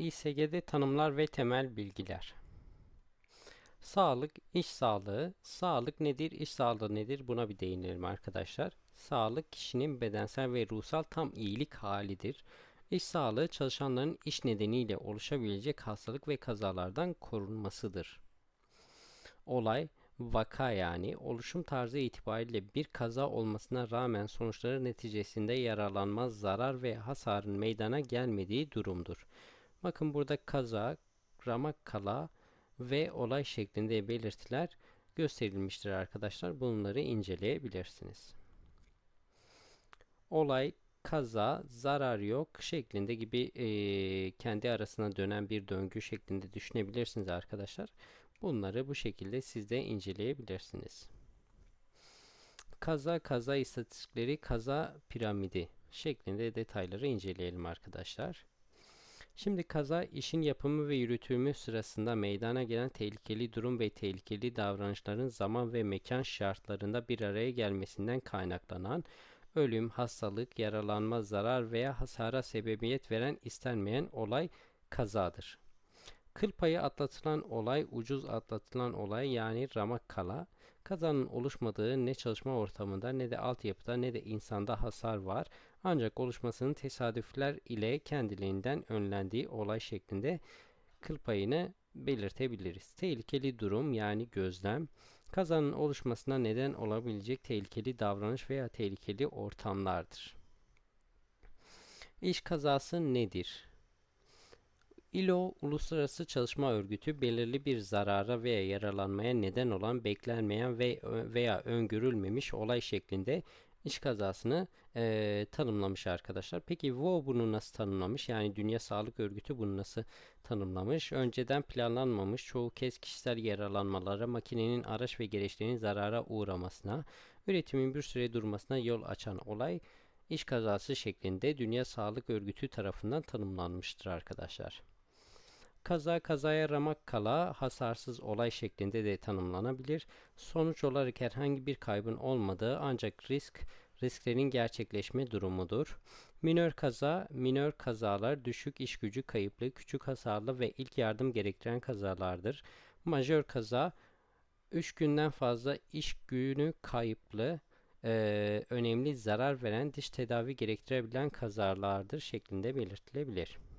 İSG'de tanımlar ve temel bilgiler. Sağlık, iş sağlığı. Sağlık nedir, iş sağlığı nedir? Buna bir değinelim arkadaşlar. Sağlık kişinin bedensel ve ruhsal tam iyilik halidir. İş sağlığı çalışanların iş nedeniyle oluşabilecek hastalık ve kazalardan korunmasıdır. Olay, vaka yani oluşum tarzı itibariyle bir kaza olmasına rağmen sonuçları neticesinde yaralanmaz, zarar ve hasarın meydana gelmediği durumdur. Bakın burada kaza, ramak kala ve olay şeklinde belirtiler gösterilmiştir arkadaşlar. Bunları inceleyebilirsiniz. Olay, kaza, zarar yok şeklinde gibi e, kendi arasına dönen bir döngü şeklinde düşünebilirsiniz arkadaşlar. Bunları bu şekilde siz de inceleyebilirsiniz. Kaza, kaza istatistikleri, kaza piramidi şeklinde detayları inceleyelim arkadaşlar. Şimdi kaza işin yapımı ve yürütülmesi sırasında meydana gelen tehlikeli durum ve tehlikeli davranışların zaman ve mekan şartlarında bir araya gelmesinden kaynaklanan ölüm, hastalık, yaralanma, zarar veya hasara sebebiyet veren istenmeyen olay kazadır. Kıl payı atlatılan olay, ucuz atlatılan olay yani ramak kala, kazanın oluşmadığı ne çalışma ortamında ne de altyapıda ne de insanda hasar var. Ancak oluşmasının tesadüfler ile kendiliğinden önlendiği olay şeklinde kıl payını belirtebiliriz. Tehlikeli durum yani gözlem, kazanın oluşmasına neden olabilecek tehlikeli davranış veya tehlikeli ortamlardır. İş kazası nedir? ILO Uluslararası Çalışma Örgütü belirli bir zarara veya yaralanmaya neden olan beklenmeyen ve veya öngörülmemiş olay şeklinde iş kazasını e, tanımlamış arkadaşlar. Peki WO bunu nasıl tanımlamış? Yani Dünya Sağlık Örgütü bunu nasıl tanımlamış? Önceden planlanmamış çoğu kez kişisel yaralanmalara, makinenin araç ve gereçlerinin zarara uğramasına, üretimin bir süre durmasına yol açan olay iş kazası şeklinde Dünya Sağlık Örgütü tarafından tanımlanmıştır arkadaşlar. Kaza kazaya ramak kala hasarsız olay şeklinde de tanımlanabilir. Sonuç olarak herhangi bir kaybın olmadığı ancak risk risklerin gerçekleşme durumudur. Minör kaza, minör kazalar düşük iş gücü kayıplı, küçük hasarlı ve ilk yardım gerektiren kazalardır. Majör kaza, 3 günden fazla iş günü kayıplı, e, önemli zarar veren diş tedavi gerektirebilen kazalardır şeklinde belirtilebilir.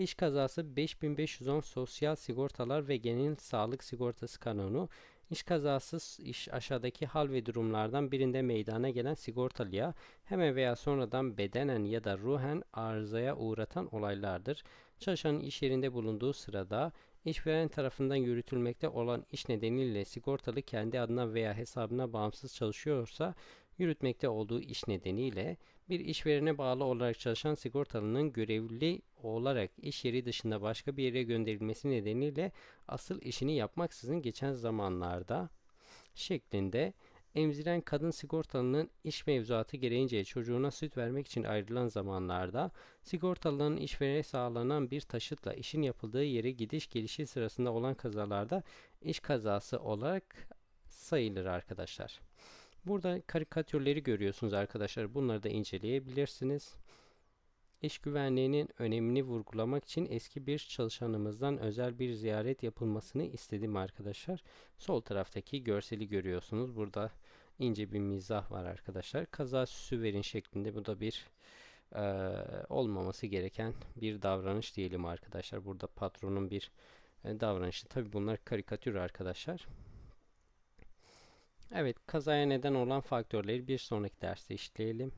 İş kazası 5510 Sosyal Sigortalar ve Genel Sağlık Sigortası Kanunu İş kazası iş aşağıdaki hal ve durumlardan birinde meydana gelen sigortalıya hemen veya sonradan bedenen ya da ruhen arızaya uğratan olaylardır. Çalışanın iş yerinde bulunduğu sırada işveren tarafından yürütülmekte olan iş nedeniyle sigortalı kendi adına veya hesabına bağımsız çalışıyorsa yürütmekte olduğu iş nedeniyle bir işverene bağlı olarak çalışan sigortalının görevli olarak iş yeri dışında başka bir yere gönderilmesi nedeniyle asıl işini yapmaksızın geçen zamanlarda şeklinde emziren kadın sigortalının iş mevzuatı gereğince çocuğuna süt vermek için ayrılan zamanlarda sigortalının işverene sağlanan bir taşıtla işin yapıldığı yere gidiş gelişi sırasında olan kazalarda iş kazası olarak sayılır arkadaşlar. Burada karikatürleri görüyorsunuz arkadaşlar. Bunları da inceleyebilirsiniz. İş güvenliğinin önemini vurgulamak için eski bir çalışanımızdan özel bir ziyaret yapılmasını istedim arkadaşlar. Sol taraftaki görseli görüyorsunuz. Burada ince bir mizah var arkadaşlar. Kaza süsü verin şeklinde bu da bir e, olmaması gereken bir davranış diyelim arkadaşlar. Burada patronun bir e, davranışı. Tabi bunlar karikatür arkadaşlar. Evet, kazaya neden olan faktörleri bir sonraki derste işleyelim.